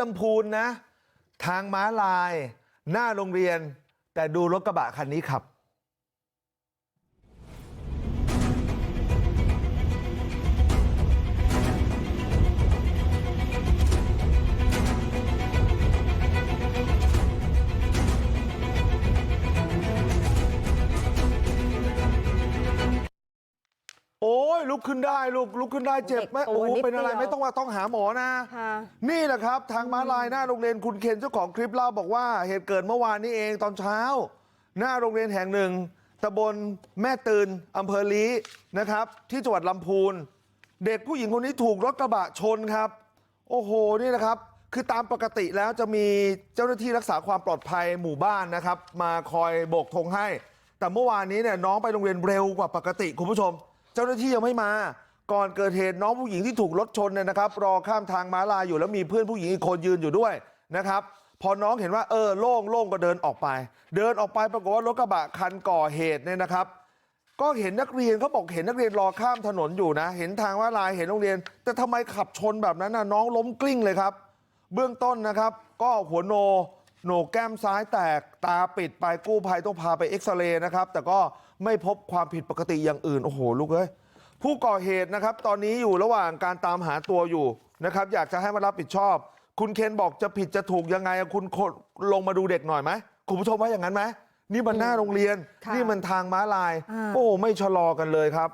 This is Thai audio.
ลำพูนนะทางม้าลายหน้าโรงเรียนแต่ดูรถกระบะคันนี้ขับ ยลุกขึ้นได้ลูกลุกขึ้นได้เจ็บไหมเด็กตัวโอ้นิดเป็นอะไรเดียวไม่ต้องว่าต้องหาหมอนะค่ะนี่แหละครับทางม้าลายหน้าโรงเรียนคุณเคนเจ้าของคลิปเล่าบอกว่าเหตุเกิดเมื่อวานนี้เองตอนเช้า หน้าโรงเรียนแห่งหนึ่งตำบลแม่ตื่นอำเภอลีนะครับ ที่จังหวัดลำพูน เด็กผู้หญิงคนนี้ถูกรถกระบะชนครับ โอ้โหนี่นะครับ คือตามปกติแล้วจะมีเจ้าหน้าที่รักษาความปลอดภัยหมู่บ้านนะครับ มาคอยโบกธงให้ แต่เมื่อวานนี้เนี่ยน้องไปโรงเรียนเร็วกว่าปกติคุณผู้ชมเจ้าหน้าที่ยังไม่มาก่อนเกิดเหตุน้องผู้หญิงที่ถูกรถชนเนี่ยนะครับรอข้ามทางม้าลายอยู่แล้วมีเพื่อนผู้หญิงอีกคนยืนอยู่ด้วยนะครับพอน้องเห็นว่าเออโล่งโล่งก็เดินออกไป เดินออกไปปรากฏว่ารถกระบะคันก่อเหตุเนี่ยนะครับ ก็เห็นนักเรียนเขาบอกเห็นนักเรียนรอข้ามถนนอยู่นะ เห็นทางม้าลายเห็นโรงเรียน แต่ทำไมขับชนแบบนั้นนะน้องล้มกลิ้งเลยครับ เบื้องต้นนะครับ ก็หัวโน โหนกแก้มซ้ายแตกตาปิดไปกู้ภัยต้องพาไปเอ็กซเรย์นะครับแต่ก็ไม่พบความผิดปกติอย่างอื่นโอ้โหลูกเอ้ยผู้ก่อเหตุนะครับตอนนี้อยู่ระหว่างการตามหาตัวอยู่นะครับอยากจะให้มารับผิดชอบ คุณเคนบอกจะผิดจะถูกยังไงอะคุณคนลงมาดูเด็กหน่อยไหมคุณผู้ชมว่าอย่างนั้นไหมนี่มันหน้าโรงเรียนค่ะนี่มันทางม้าลายอ่าโอ้ไม่ชะลอกันเลยครับ